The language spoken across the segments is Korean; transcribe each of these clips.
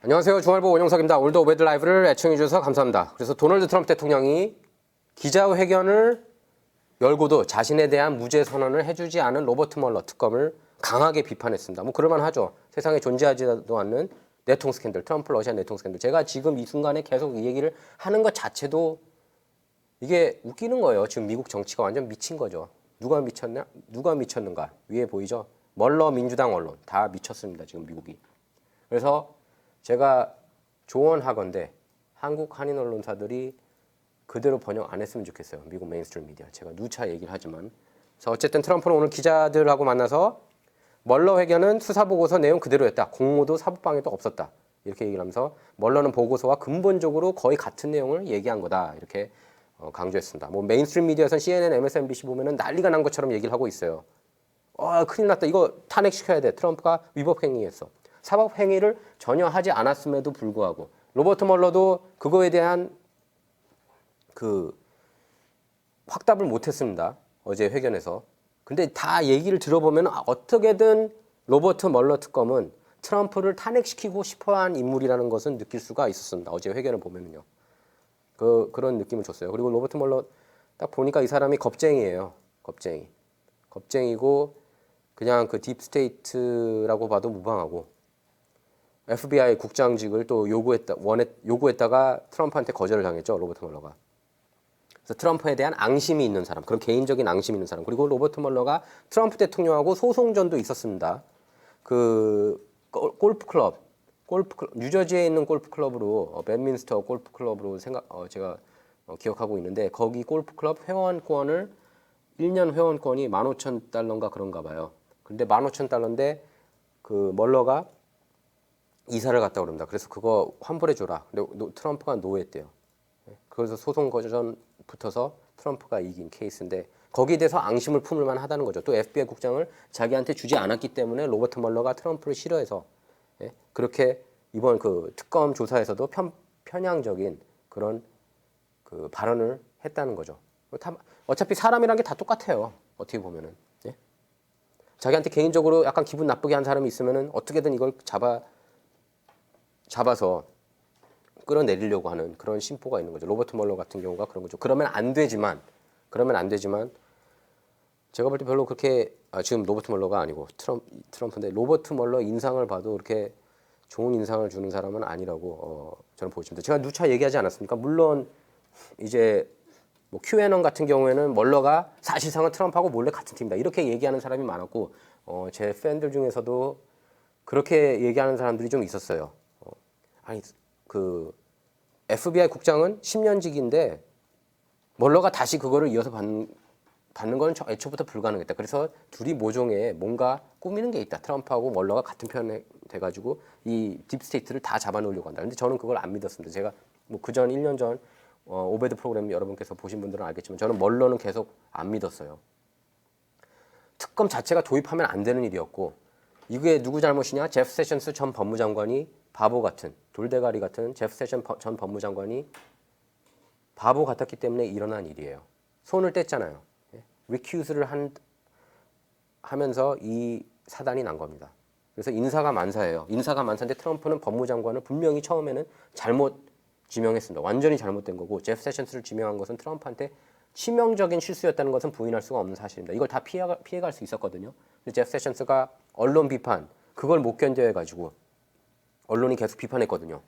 안녕하세요. 중앙일보 원영석입니다. 오늘도 오베드 라이브를 애청해 주셔서 감사합니다. 그래서 도널드 트럼프 대통령이 기자회견을 열고도 자신에 대한 무죄 선언을 해주지 않은 로버트 멀러 특검을 강하게 비판했습니다. 뭐 그럴만 하죠. 세상에 존재하지도 않는 내통 스캔들, 트럼프 러시아 내통 스캔들. 제가 지금 이 순간에 계속 이 얘기를 하는 것 자체도 이게 웃기는 거예요. 지금 미국 정치가 완전 미친 거죠. 누가 미쳤냐? 누가 미쳤는가? 위에 보이죠? 멀러 민주당 언론 다 미쳤습니다. 지금 미국이. 그래서 제가 조언하건대 한국 한인 언론사들이 그대로 번역 안 했으면 좋겠어요. 미국 메인스트림 미디어. 제가 누차 얘기를 하지만. 그래서 어쨌든 트럼프는 오늘 기자들하고 만나서 멀러 회견은 수사 보고서 내용 그대로였다. 공모도 사법방해도 없었다. 이렇게 얘기를 하면서 멀러는 보고서와 근본적으로 거의 같은 내용을 얘기한 거다. 이렇게 어, 강조했습니다. 뭐 메인스트림 미디어에선 CNN, MSNBC 보면은 난리가 난 것처럼 얘기를 하고 있어요. 아, 큰일 났다. 이거 탄핵시켜야 돼. 트럼프가 위법 행위했어. 사법 행위를 전혀 하지 않았음에도 불구하고 로버트 멀러도 그거에 대한 그 확답을 못했습니다. 어제 회견에서. 근데 다 얘기를 들어보면 어떻게든 로버트 멀러 특검은 트럼프를 탄핵시키고 싶어한 인물이라는 것은 느낄 수가 있었습니다. 어제 회견을 보면은요. 그 그런 느낌을 줬어요. 그리고 로버트 멀러 딱 보니까 이 사람이 겁쟁이에요. 겁쟁이. 겁쟁이고 그냥 그 딥스테이트라고 봐도 무방하고 FBI 국장직을 또 요구했다 원했 요구했다가 트럼프한테 거절을 당했죠 로버트 멀러가. 그래서 트럼프에 대한 앙심이 있는 사람, 그런 개인적인 앙심이 있는 사람. 그리고 로버트 멀러가 트럼프 대통령하고 소송전도 있었습니다. 그 골- 골프 클럽, 골프 뉴저지에 있는 골프 클럽으로 어, 벤민스터 골프 클럽으로 생각 어, 제가 어, 기억하고 있는데 거기 골프 클럽 회원권을 1년 회원권이 15,000달러인가 그런가 봐요. 근데 15,000달러인데 그 멀러가 이사를 갔다 그럽니다. 그래서 그거 환불해 줘라. 근데 노- 트럼프가 노했대요. 예. 그래서 소송 거전 붙어서 트럼프가 이긴 케이스인데 거기에 대해서 앙심을 품을 만하다는 거죠. 또 FBI 국장을 자기한테 주지 않았기 때문에 로버트 멀러가 트럼프를 싫어해서 예. 그렇게 이번 그 특검 조사에서도 편, 편향적인 그런 그 발언을 했다는 거죠. 다- 어차피 사람이란 게 다 똑같아요. 어떻게 보면은 예? 자기한테 개인적으로 약간 기분 나쁘게 한 사람이 있으면은 어떻게든 이걸 잡아 잡아서 끌어내리려고 하는 그런 심보가 있는 거죠. 로버트 멀러 같은 경우가 그런 거죠. 그러면 안 되지만 그러면 안 되지만 제가 볼 때 별로 그렇게 아, 지금 로버트 멀러가 아니고 트럼, 트럼프인데 로버트 멀러 인상을 봐도 그렇게 좋은 인상을 주는 사람은 아니라고 어, 저는 보고 있습니다. 제가 누차 얘기하지 않았습니까? 물론 이제 뭐 QAnon 같은 경우에는 멀러가 사실상은 트럼프하고 몰래 같은 팀이다 이렇게 얘기하는 사람이 많았고 어, 제 팬들 중에서도 그렇게 얘기하는 사람들이 좀 있었어요. 어, 아니 그 FBI 국장은 10년직인데 멀러가 다시 그거를 이어서 받는, 받는 건 저- 애초부터 불가능했다. 그래서 둘이 모종에 뭔가 꾸미는 게 있다. 트럼프하고 멀러가 같은 편에 돼가지고 이 딥스테이트를 다 잡아놓으려고 한다. 근데 저는 그걸 안 믿었습니다. 제가 뭐 그 전 1년 전 어, 오베드 프로그램 여러분께서 보신 분들은 알겠지만 저는 멀러는 계속 안 믿었어요. 특검 자체가 도입하면 안 되는 일이었고 이게 누구 잘못이냐? 제프 세션스 전 법무장관이 바보 같은 돌대가리 같은 제프 세션 버- 전 법무장관이 바보 같았기 때문에 일어난 일이에요. 손을 뗐잖아요. 리큐스를 한 하면서 이 사단이 난 겁니다. 그래서 인사가 만사예요. 인사가 만사인데 트럼프는 법무장관을 분명히 처음에는 잘못 지명했습니다. 완전히 잘못된 거고 제프 세션스를 지명한 것은 트럼프한테 치명적인 실수였다는 것은 부인할 수가 없는 사실입니다. 이걸 다 피해, 피해갈 수 있었거든요. 근데 제프 세션스가 언론 비판 그걸 못 견뎌해 가지고 언론이 계속 비판했거든요.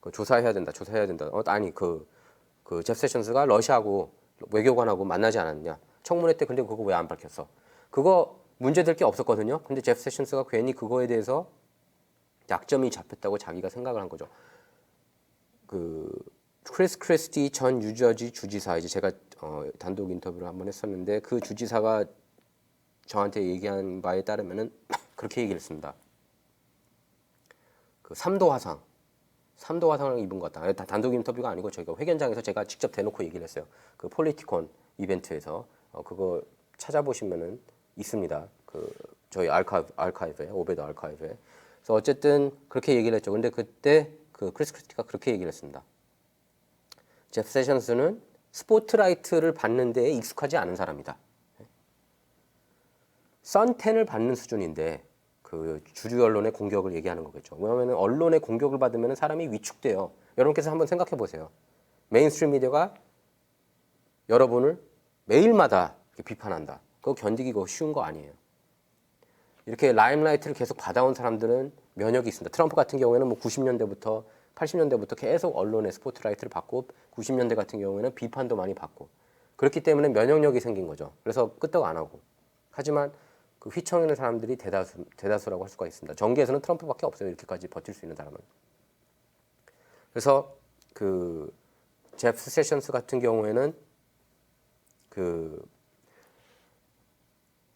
그 조사해야 된다, 조사해야 된다. 어, 아니 그, 그 제프 세션스가 러시아하고 외교관하고 만나지 않았냐. 청문회 때 근데 그거 왜 안 밝혔어? 그거 문제될 게 없었거든요. 근데 제프 세션스가 괜히 그거에 대해서 약점이 잡혔다고 자기가 생각을 한 거죠. 그 크리스 크리스티 전 뉴저지 주지사 이제 제가 어, 단독 인터뷰를 한번 했었는데 그 주지사가 저한테 얘기한 바에 따르면은 그렇게 얘기를 했습니다. 그 3도 화상, 3도 화상을 입은 것 같다. 다 단독 인터뷰가 아니고 저희가 회견장에서 제가 직접 대놓고 얘기를 했어요. 그 폴리티콘 이벤트에서 어, 그거 찾아보시면은 있습니다. 그 저희 알카이브, 알카이브에 오베드 알카이브에. 그래서 어쨌든 그렇게 얘기를 했죠. 근데 그때 그 크리스 크리스티가 그렇게 얘기를 했습니다. 제프 세션스는 스포트라이트를 받는 데에 익숙하지 않은 사람이다. 선텐을 받는 수준인데 그그 주류 언론의 공격을 얘기하는 거겠죠. 왜냐하면 언론의 공격을 받으면 사람이 위축돼요. 여러분께서 한번 생각해 보세요. 메인스트림 미디어가 여러분을 매일마다 비판한다. 그거 견디기 가 쉬운 거 아니에요. 이렇게 라임라이트를 계속 받아온 사람들은 면역이 있습니다. 트럼프 같은 경우에는 뭐 90년대부터 80년대부터 계속 언론의 스포트라이트를 받고 90년대 같은 경우에는 비판도 많이 받고 그렇기 때문에 면역력이 생긴 거죠. 그래서 끄떡 안 하고. 하지만 그 휘청이는 사람들이 대다수, 대다수라고 할 수가 있습니다. 정계에서는 트럼프밖에 없어요. 이렇게까지 버틸 수 있는 사람은. 그래서 그 제프 세션스 같은 경우에는 그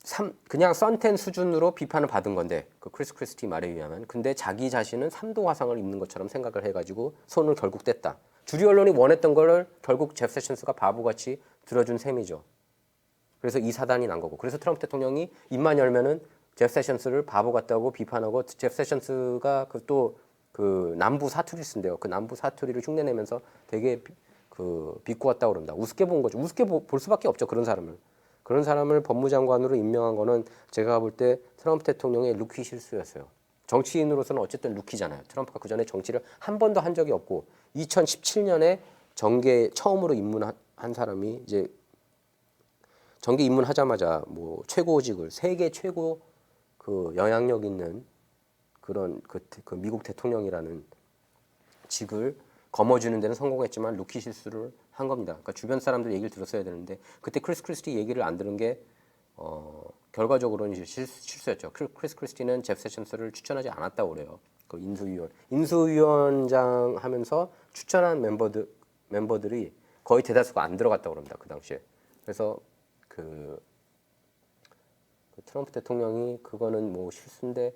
삼, 그냥 썬텐 수준으로 비판을 받은 건데 그 크리스 크리스티 말에 의하면 근데 자기 자신은 삼도 화상을 입는 것처럼 생각을 해가지고 손을 결국 뗐다. 주류 언론이 원했던 거를 결국 제프 세션스가 바보같이 들어준 셈이죠. 그래서 이 사단이 난 거고 그래서 트럼프 대통령이 입만 열면은 제프 세션스를 바보 같다고 비판하고 제프 세션스가 그또그 남부 사투리 쓴대요. 그 남부 사투리를 흉내내면서 되게 비- 그 비꼬았다고 그럽니다. 우습게 본 거죠. 우습게 보- 볼 수밖에 없죠. 그런 사람을. 그런 사람을 법무장관으로 임명한 거는 제가 볼 때 트럼프 대통령의 루키 실수였어요. 정치인으로서는 어쨌든 루키잖아요. 트럼프가 그 전에 정치를 한 번도 한 적이 없고 2017년에 정계 처음으로 입문한 한 사람이 이제 정계 입문하자마자 뭐 최고직을 세계 최고 그 영향력 있는 그런 그, 대- 그 미국 대통령이라는 직을 거머쥐는 데는 성공했지만 루키 실수를 한 겁니다. 그러니까 주변 사람들 얘기를 들었어야 되는데 그때 크리스 크리스티 얘기를 안 들은 게 어, 결과적으로는 이제 실, 실수였죠. 크리- 크리스 크리스티는 제프 세션스를 추천하지 않았다고 그래요. 그 인수위원 인수위원장 하면서 추천한 멤버들 멤버들이 거의 대다수가 안 들어갔다고 그럽니다. 그 당시에. 그래서 그, 그 트럼프 대통령이 그거는 뭐 실수인데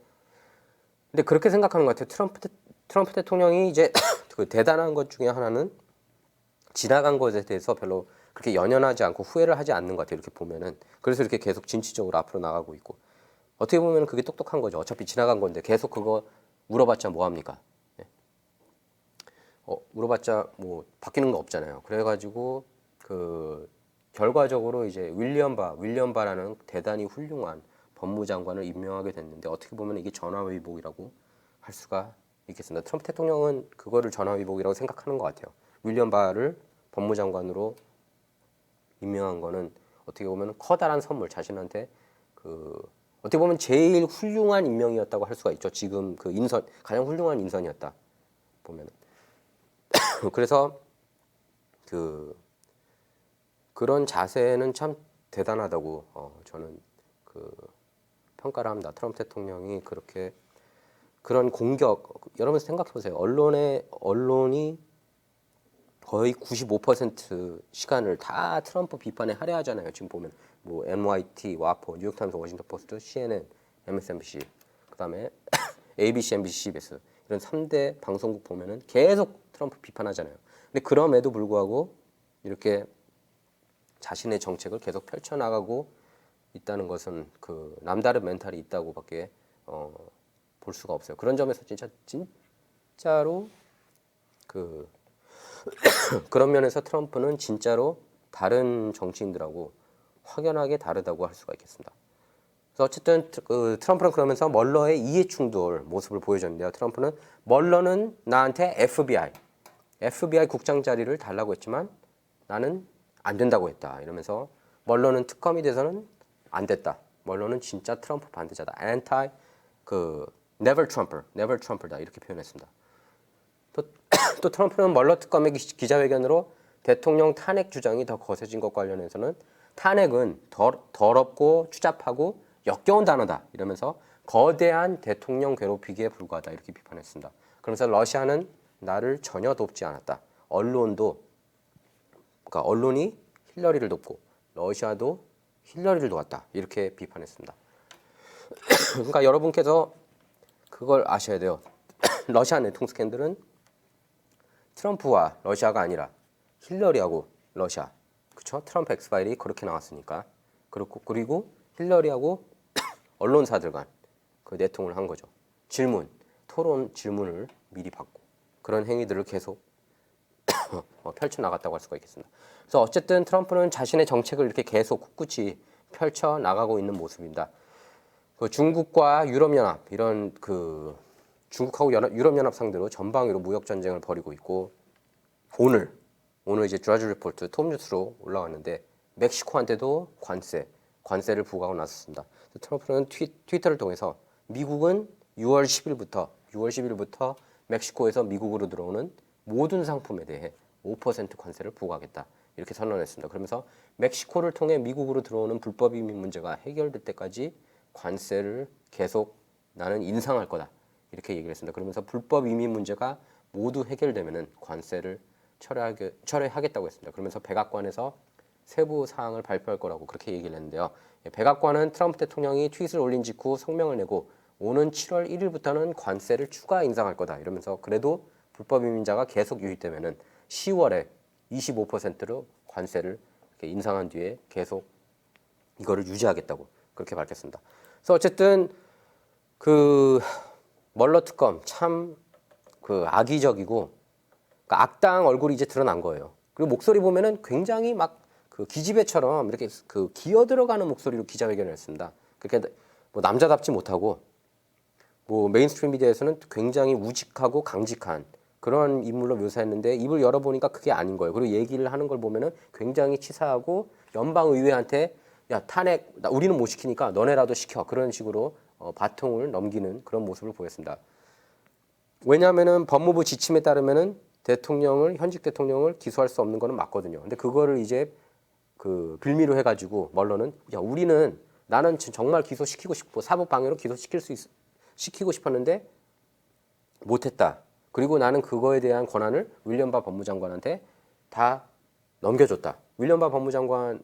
근데 그렇게 생각하는 것 같아요. 트럼프 대, 트럼프 대통령이 이제 그 대단한 것 중에 하나는 지나간 것에 대해서 별로 그렇게 연연하지 않고 후회를 하지 않는 것 같아요. 이렇게 보면은 그래서 이렇게 계속 진취적으로 앞으로 나가고 있고 어떻게 보면 그게 똑똑한 거죠. 어차피 지나간 건데 계속 그거 물어봤자 뭐 합니까? 예. 어, 물어봤자 뭐 바뀌는 거 없잖아요. 그래가지고 그 결과적으로 이제 윌리엄 바 윌리엄 바라는 대단히 훌륭한 법무장관을 임명하게 됐는데 어떻게 보면 이게 전화위복이라고 할 수가 있겠습니다. 트럼프 대통령은 그거를 전화위복이라고 생각하는 것 같아요. 윌리엄 바를 법무장관으로 임명한 거는 어떻게 보면 커다란 선물 자신한테 그 어떻게 보면 제일 훌륭한 임명이었다고 할 수가 있죠. 지금 그 인선 가장 훌륭한 인선이었다 보면은 그래서 그 그런 자세는 참 대단하다고 어, 저는 그 평가를 합니다. 트럼프 대통령이 그렇게 그런 공격 여러분 생각해 보세요. 언론의 언론이 거의 95% 시간을 다 트럼프 비판에 할애하잖아요. 지금 보면 뭐 NYT, 와포, 뉴욕타임스, 워싱턴 포스트, CNN, MSNBC, 그다음에 ABC, NBC, CBS 이런 3대 방송국 보면은 계속 트럼프 비판하잖아요. 근데 그럼에도 불구하고 이렇게 자신의 정책을 계속 펼쳐 나가고 있다는 것은 그 남다른 멘탈이 있다고밖에 어, 볼 수가 없어요. 그런 점에서 진짜 진짜로 그 그런 면에서 트럼프는 진짜로 다른 정치인들하고 확연하게 다르다고 할 수가 있겠습니다. 그래서 어쨌든 트- 그 트럼프는 그러면서 멀러의 이해 충돌 모습을 보여줬는데요. 트럼프는 멀러는 나한테 FBI, FBI 국장 자리를 달라고 했지만 나는 안 된다고 했다. 이러면서 멀러는 특검이 돼서는 안 됐다. 멀러는 진짜 트럼프 반대자다. anti 그 never Trumper, never Trumper다 이렇게 표현했습니다. 또, 또 트럼프는 멀러 특검의 기- 기자회견으로 대통령 탄핵 주장이 더 거세진 것 관련해서는 탄핵은 더, 더럽고 추잡하고 역겨운 단어다 이러면서 거대한 대통령 괴롭히기에 불과하다 이렇게 비판했습니다. 그러면서 러시아는 나를 전혀 돕지 않았다. 언론도 그러니까 언론이 힐러리를 돕고 러시아도 힐러리를 도왔다 이렇게 비판했습니다. 그러니까 여러분께서 그걸 아셔야 돼요. 러시아 내통 스캔들은 트럼프와 러시아가 아니라 힐러리하고 러시아, 그렇죠? 트럼프 엑스파일이 그렇게 나왔으니까 그렇고 그리고 힐러리하고 언론사들 간 그 내통을 한 거죠. 질문, 토론 질문을 미리 받고 그런 행위들을 계속 어, 펼쳐 나갔다고 할 수가 있겠습니다. 그래서 어쨌든 트럼프는 자신의 정책을 이렇게 계속 꿋꿋이 펼쳐 나가고 있는 모습입니다. 그 중국과 유럽연합 이런 그 중국하고 연합, 유럽연합 상대로 전방위로 무역 전쟁을 벌이고 있고 오늘 오늘 이제 드라즈 리포트 톱 뉴스로 올라왔는데 멕시코한테도 관세 관세를 부과하고 나섰습니다. 트럼프는 트, 트위터를 통해서 미국은 6월 10일부터 6월 10일부터 멕시코에서 미국으로 들어오는 모든 상품에 대해 5% 관세를 부과하겠다 이렇게 선언했습니다. 그러면서 멕시코를 통해 미국으로 들어오는 불법 이민 문제가 해결될 때까지 관세를 계속 나는 인상할 거다 이렇게 얘기를 했습니다. 그러면서 불법 이민 문제가 모두 해결되면은 관세를 철회하게, 철회하겠다고 했습니다. 그러면서 백악관에서 세부 사항을 발표할 거라고 그렇게 얘기를 했는데요. 예, 백악관은 트럼프 대통령이 트윗을 올린 직후 성명을 내고 오는 7월 1일부터는 관세를 추가 인상할 거다 이러면서 그래도 불법 이민자가 계속 유입되면은 10월에 25%로 관세를 인상한 뒤에 계속 이거를 유지하겠다고 그렇게 밝혔습니다. 그래서 어쨌든 그 멀러 특검 참 그 악의적이고 그러니까 악당 얼굴이 이제 드러난 거예요. 그리고 목소리 보면은 굉장히 막 그 기집애처럼 이렇게 그 기어 들어가는 목소리로 기자회견을 했습니다. 그렇게 뭐 남자답지 못하고 뭐 메인스트림 미디어에서는 굉장히 우직하고 강직한 그런 인물로 묘사했는데 입을 열어보니까 그게 아닌 거예요. 그리고 얘기를 하는 걸 보면은 굉장히 치사하고 연방 의회한테 야 탄핵 나- 우리는 못 시키니까 너네라도 시켜 그런 식으로 어, 바통을 넘기는 그런 모습을 보였습니다. 왜냐하면은 법무부 지침에 따르면은 대통령을 현직 대통령을 기소할 수 없는 거는 맞거든요. 근데 그거를 이제 그 빌미로 해가지고 멀러는 야 우리는 나는 진- 정말 기소시키고 싶고 사법 방해로 기소시킬 수 있, 시키고 싶었는데 못했다. 그리고 나는 그거에 대한 권한을 윌리엄 바 법무장관한테 다 넘겨줬다. 윌리엄 바 법무장관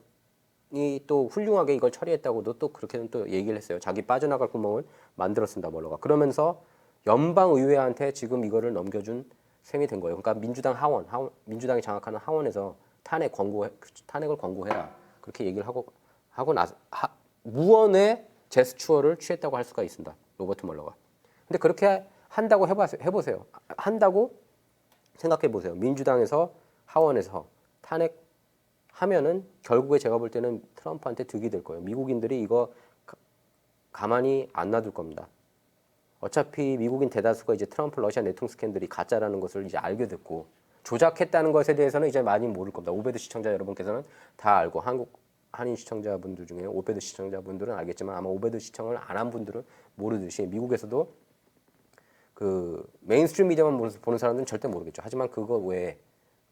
이 또 훌륭하게 이걸 처리했다고도 또 그렇게는 또 얘기를 했어요. 자기 빠져나갈 구멍을 만들었습니다. 멀러가. 그러면서 연방 의회한테 지금 이거를 넘겨준 셈이 된 거예요. 그러니까 민주당 하원, 하원 민주당이 장악하는 하원에서 탄핵 권고 탄핵을 권고해라. 그렇게 얘기를 하고 하고 나 하, 무언의 제스처를 취했다고 할 수가 있습니다. 로버트 멀러가. 근데 그렇게 한다고 해보세요. 해보세요. 한다고 생각해 보세요. 민주당에서 하원에서 탄핵 하면은 결국에 제가 볼 때는 트럼프한테 득이 될 거예요. 미국인들이 이거 가, 가만히 안 놔둘 겁니다. 어차피 미국인 대다수가 이제 트럼프 러시아 내통 스캔들이 가짜라는 것을 이제 알게 됐고 조작했다는 것에 대해서는 이제 많이 모를 겁니다. 오베드 시청자 여러분께서는 다 알고 한국 한인 시청자분들 중에 오베드 시청자분들은 알겠지만 아마 오베드 시청을 안 한 분들은 모르듯이 미국에서도 그 메인스트림 미디어만 보는- 사람들은 절대 모르겠죠. 하지만 그거 외에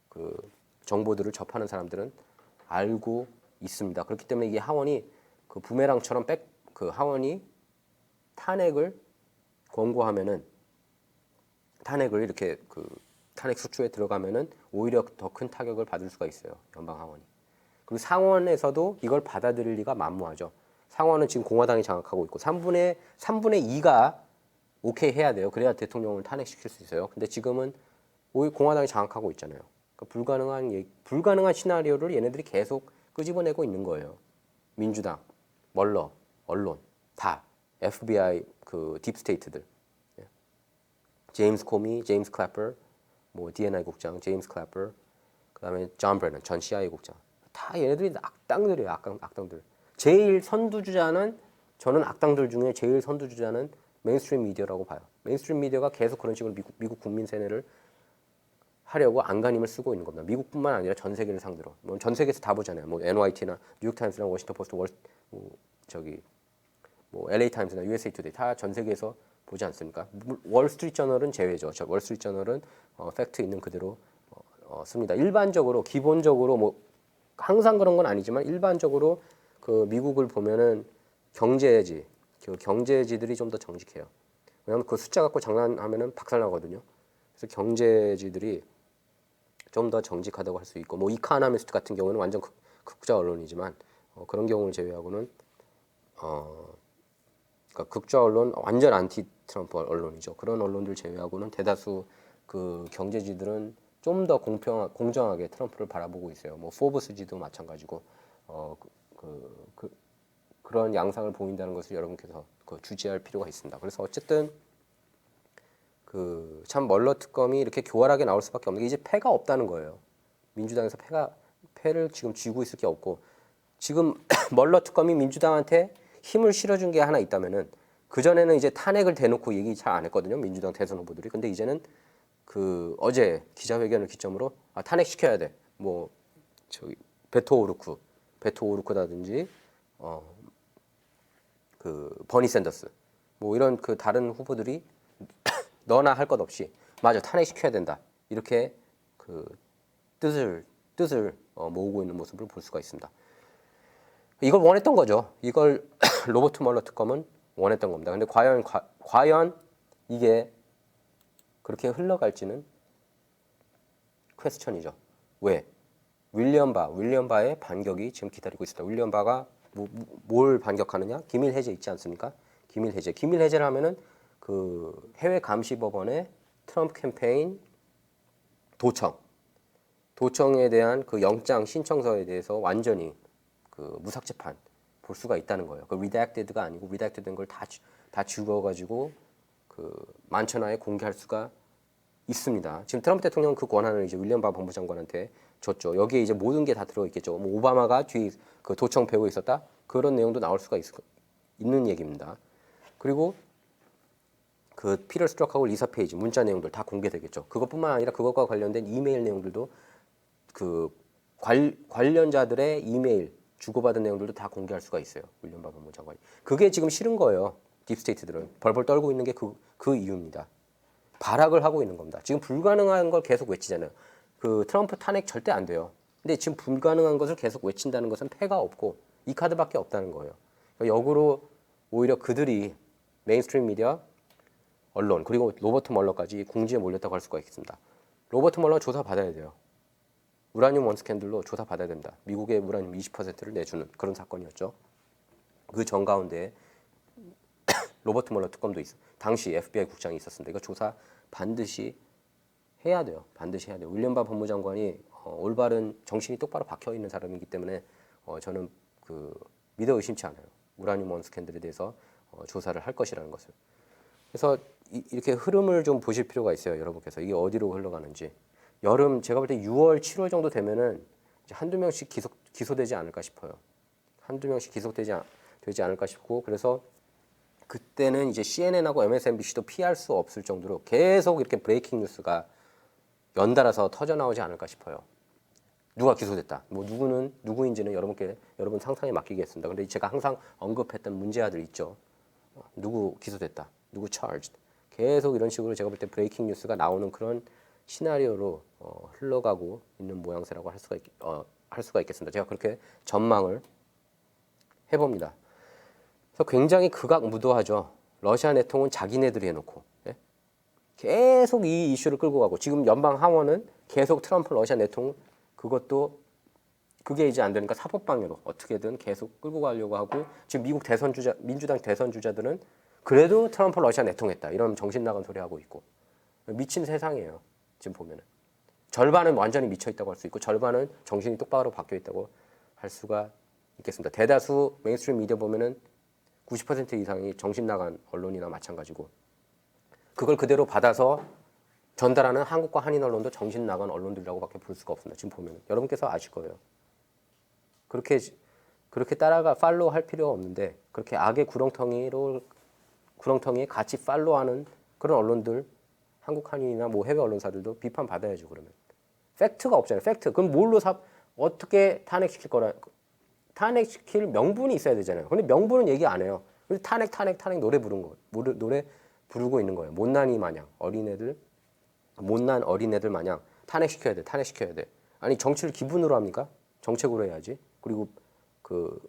그 정보들을 접하는 사람들은 알고 있습니다. 그렇기 때문에 이게 하원이 그 부메랑처럼 백 그 하원이 탄핵을 권고하면은 탄핵을 이렇게 그 탄핵 수출에 들어가면은 오히려 더 큰 타격을 받을 수가 있어요. 연방 하원이. 그리고 상원에서도 이걸 받아들일 리가 만무하죠. 상원은 지금 공화당이 장악하고 있고 3분의 3분의 2가 오케이 해야 돼요. 그래야 대통령을 탄핵시킬 수 있어요. 근데 지금은 오히려 공화당이 장악하고 있잖아요. 그러니까 불가능한 불가능한 시나리오를 얘네들이 계속 끄집어내고 있는 거예요. 민주당, 멀러, 언론 다 FBI 그 딥스테이트들. 예. 제임스 코미, 제임스 클래퍼, 뭐 DNI 국장, 제임스 클래퍼, 그다음에 존 브레넌 전 CIA 국장. 다 얘네들이 악당들이에요. 악당, 악당들. 제일 선두주자는 저는 악당들 중에 제일 선두주자는 메인스트림 미디어라고 봐요. 메인스트림 미디어가 계속 그런 식으로 미국, 미국 국민 세뇌를 하려고 안간힘을 쓰고 있는 겁니다. 미국뿐만 아니라 전 세계를 상대로. 뭐 전 세계에서 다 보잖아요. 뭐 NYT나 뉴욕 타임스나 워싱턴 포스트, 월, 뭐 저기 뭐 LA 타임스나 USA 투데이 다 전 세계에서 보지 않습니까? 물- 월스트리트 저널은 제외죠. 저 월스트리트 저널은 어, 팩트 있는 그대로 어, 어, 씁니다. 일반적으로 기본적으로 뭐 항상 그런 건 아니지만 일반적으로 그 미국을 보면은 경제지 그 경제지들이 좀 더 정직해요. 왜냐하면 그 숫자 갖고 장난하면은 박살나거든요. 그래서 경제지들이 좀 더 정직하다고 할 수 있고 뭐 이카나미스트 같은 경우는 완전 극, 극자 언론이지만 어, 그런 경우를 제외하고는 어, 그러니까 극좌 언론 완전 안티 트럼프 언론이죠. 그런 언론들 제외하고는 대다수 그 경제지들은 좀 더 공평 공정하게 트럼프를 바라보고 있어요. 뭐 포브스지도 마찬가지고 어, 그, 그, 그 그런 양상을 보인다는 것을 여러분께서 그 주지할 필요가 있습니다. 그래서 어쨌든 그 참 멀러 특검이 이렇게 교활하게 나올 수밖에 없는 게 이제 패가 없다는 거예요. 민주당에서 패가 패를 지금 쥐고 있을 게 없고 지금 멀러 특검이 민주당한테 힘을 실어준 게 하나 있다면은 그 전에는 이제 탄핵을 대놓고 얘기 잘 안 했거든요 민주당 대선 후보들이. 근데 이제는 그 어제 기자회견을 기점으로 아, 탄핵 시켜야 돼. 뭐 저기 베토 오르크, 베토 오르크라든지 어 그 버니 샌더스 뭐 이런 그 다른 후보들이 너나 할 것 없이 맞아 탄핵 시켜야 된다 이렇게 그 뜻을 뜻을 어, 모으고 있는 모습을 볼 수가 있습니다. 이걸 원했던 거죠. 이걸 로버트 멀러 특검은 원했던 겁니다. 근데 과연 과, 과연 이게 그렇게 흘러갈지는 퀘스천이죠. 왜? 윌리엄 바, 윌리엄 바의 반격이 지금 기다리고 있습니다. 윌리엄 바가 뭐, 뭘 반격하느냐? 기밀 해제 있지 않습니까? 기밀 해제. 기밀 해제를 하면은 그 해외 감시 법원의 트럼프 캠페인 도청, 도청에 대한 그 영장 신청서에 대해서 완전히 그 무삭 재판 볼 수가 있다는 거예요. 그 redacted가 아니고 redacted된 걸 다다 죽어가지고 그 만천하에 공개할 수가 있습니다. 지금 트럼프 대통령 그 권한을 이제 윌리엄 바 법무장관한테 줬죠. 여기에 이제 모든 게 다 들어 있겠죠. 뭐 오바마가 뒤 그 도청 배우에 있었다 그런 내용도 나올 수가 있, 있는 얘기입니다. 그리고 그 피터 스트럭하고 리사 페이지 문자 내용들 다 공개되겠죠. 그것뿐만 아니라 그것과 관련된 이메일 내용들도 그 관, 관련자들의 이메일 주고받은 내용들도 다 공개할 수가 있어요. 윌리엄 바 법무장관이. 그게 지금 싫은 거예요. 딥스테이트들은 벌벌 떨고 있는 게그그 이유입니다. 발악을 하고 있는 겁니다. 지금 불가능한 걸 계속 외치잖아요. 그 트럼프 탄핵 절대 안 돼요. 근데 지금 불가능한 것을 계속 외친다는 것은 패가 없고 이 카드밖에 없다는 거예요. 그러니까 역으로 오히려 그들이 메인스트림 미디어, 언론 그리고 로버트 멀러까지 궁지에 몰렸다고 할 수가 있습니다. 로버트 멀러 조사 받아야 돼요. 우라늄 원 스캔들로 조사 받아야 됩니다. 미국의 우라늄 20%를 내주는 그런 사건이었죠. 그 전 가운데 로버트 멀러 특검도 있어. 당시 FBI 국장이 있었습니다. 이거 조사 반드시 해야 돼요. 반드시 해야 돼요. 윌리엄 바 법무장관이 어, 올바른 정신이 똑바로 박혀 있는 사람이기 때문에 어, 저는 그 믿어 의심치 않아요. 우라늄 원 스캔들에 대해서 어, 조사를 할 것이라는 것을. 그래서 이, 이렇게 흐름을 좀 보실 필요가 있어요. 여러분께서 이게 어디로 흘러가는지. 여름 제가 볼 때 6월, 7월 정도 되면은 한두 명씩 기소, 기소되지 않을까 싶어요. 한두 명씩 기소되지 않, 되지 않을까 싶고 그래서 그때는 이제 CNN하고 MSNBC도 피할 수 없을 정도로 계속 이렇게 브레이킹 뉴스가 연달아서 터져 나오지 않을까 싶어요. 누가 기소됐다. 뭐 누구는 누구인지는 여러분께 여러분 상상에 맡기겠습니다. 근데 제가 항상 언급했던 문제아들 있죠. 어, 누구 기소됐다. 누구 charged. 계속 이런 식으로 제가 볼 때 브레이킹 뉴스가 나오는 그런 시나리오로 어, 흘러가고 있는 모양새라고 할 수가 있, 어, 할 수가 있겠습니다. 제가 그렇게 전망을 해봅니다. 그래서 굉장히 극악무도하죠. 러시아 내통은 자기네들이 해놓고 예? 계속 이 이슈를 끌고 가고 지금 연방 하원은 계속 트럼프 러시아 내통 그것도 그게 이제 안 되니까 사법 방해로 어떻게든 계속 끌고 가려고 하고 지금 미국 대선 주자 민주당 대선 주자들은 그래도 트럼프 러시아 내통했다. 이런 정신 나간 소리 하고 있고. 미친 세상이에요. 지금 보면은. 절반은 완전히 미쳐 있다고 할 수 있고 절반은 정신이 똑바로 바뀌어 있다고 할 수가 있겠습니다. 대다수 메인스트림 미디어 보면은 90% 이상이 정신 나간 언론이나 마찬가지고 그걸 그대로 받아서 전달하는 한국과 한인 언론도 정신 나간 언론들이라고밖에 볼 수가 없습니다. 지금 보면 여러분께서 아실 거예요. 그렇게 그렇게 따라가 팔로우 할 필요가 없는데 그렇게 악의 구렁텅이로 구렁텅이에 같이 팔로우하는 그런 언론들 한국 한인이나 뭐 해외 언론사들도 비판 받아야죠 그러면 팩트가 없잖아요. 팩트 그럼 뭘로 사 어떻게 탄핵시킬 거라 탄핵시킬 명분이 있어야 되잖아요. 근데 명분은 얘기 안 해요. 탄핵 탄핵 탄핵 노래 부른 거 노래 부르고 있는 거예요. 못난이 마냥 어린애들 못난 어린애들 마냥 탄핵시켜야 돼 탄핵시켜야 돼. 아니 정치를 기분으로 합니까? 정책으로 해야지. 그리고 그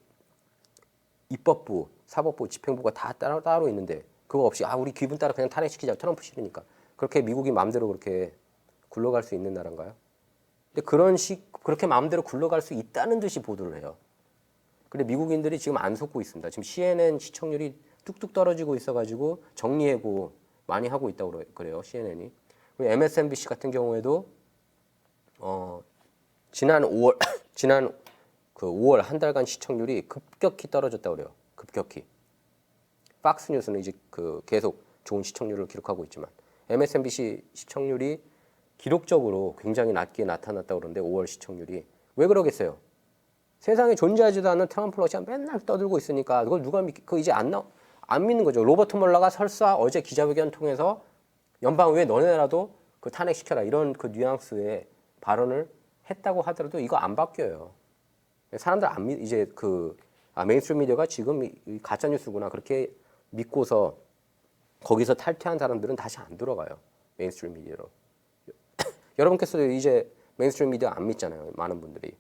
입법부, 사법부, 집행부가 다 따로 따로 있는데 그거 없이 아 우리 기분 따라 그냥 탄핵시키자 트럼프 싫으니까 그렇게 미국이 마음대로 그렇게 굴러갈 수 있는 나라인가요? 근데 그런 식 그렇게 마음대로 굴러갈 수 있다는 듯이 보도를 해요. 근데 미국인들이 지금 안 속고 있습니다. 지금 CNN 시청률이 뚝뚝 떨어지고 있어가지고 정리해고 많이 하고 있다고 그래- 그래요 CNN이. 그리고 MSNBC 같은 경우에도 어 지난 5월 지난 그 5월 한 달간 시청률이 급격히 떨어졌다고 그래요. 급격히. 팍스 뉴스는 이제 그 계속 좋은 시청률을 기록하고 있지만 MSNBC 시청률이 기록적으로 굉장히 낮게 나타났다고 그러는데 5월 시청률이 왜 그러겠어요? 세상에 존재하지도 않는 트럼프 러시아 맨날 떠들고 있으니까 그걸 누가 믿, 그 이제 안 나, 안 믿는 거죠. 로버트 몰러가 설사 어제 기자회견 통해서 연방의회 너네라도 그 탄핵시켜라 이런 그 뉘앙스의 발언을 했다고 하더라도 이거 안 바뀌어요. 사람들 안 믿, 이제 그 아, 메인스트림 미디어가 지금 가짜 뉴스구나 그렇게 믿고서 거기서 탈퇴한 사람들은 다시 안 들어가요. 메인스트림 미디어로. 여러분께서도 이제 메인스트림 미디어 안 믿잖아요. 많은 분들이.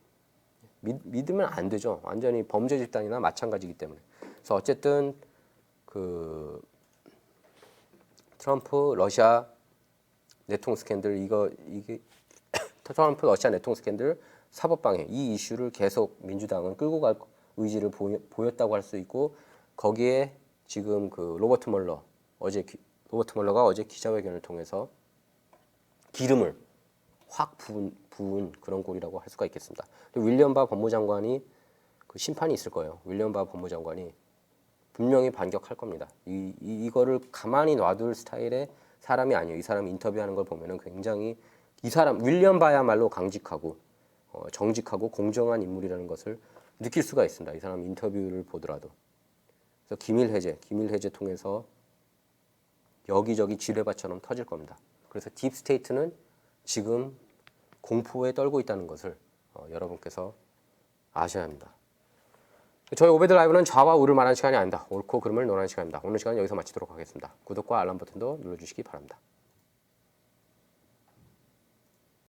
믿, 믿으면 안 되죠. 완전히 범죄 집단이나 마찬가지이기 때문에. 그래서 어쨌든 그 트럼프 러시아 내통 스캔들 이거 이게 트럼프 러시아 내통 스캔들 사법 방해 이 이슈를 계속 민주당은 끌고 갈 의지를 보였다고 할 수 있고 거기에 지금 그 로버트 멀러 어제 기- 로버트 멀러가 어제 기자회견을 통해서 기름을 확 부은, 부은 그런 꼴이라고 할 수가 있겠습니다. 윌리엄 바 법무장관이 그 심판이 있을 거예요. 윌리엄 바 법무장관이 분명히 반격할 겁니다. 이, 이 이거를 가만히 놔둘 스타일의 사람이 아니에요. 이 사람 인터뷰하는 걸 보면은 굉장히 이 사람 윌리엄 바야말로 강직하고 어, 정직하고 공정한 인물이라는 것을 느낄 수가 있습니다. 이 사람 인터뷰를 보더라도. 그래서 기밀 해제, 기밀 해제 통해서 여기저기 지뢰밭처럼 터질 겁니다. 그래서 딥 스테이트는 지금 공포에 떨고 있다는 것을 어, 여러분께서 아셔야 합니다. 저희 오베드 라이브는 좌와 우를 말하는 시간이 아니다. 옳고 그름을 논하는 시간입니다. 오늘 시간 여기서 마치도록 하겠습니다. 구독과 알람 버튼도 눌러주시기 바랍니다.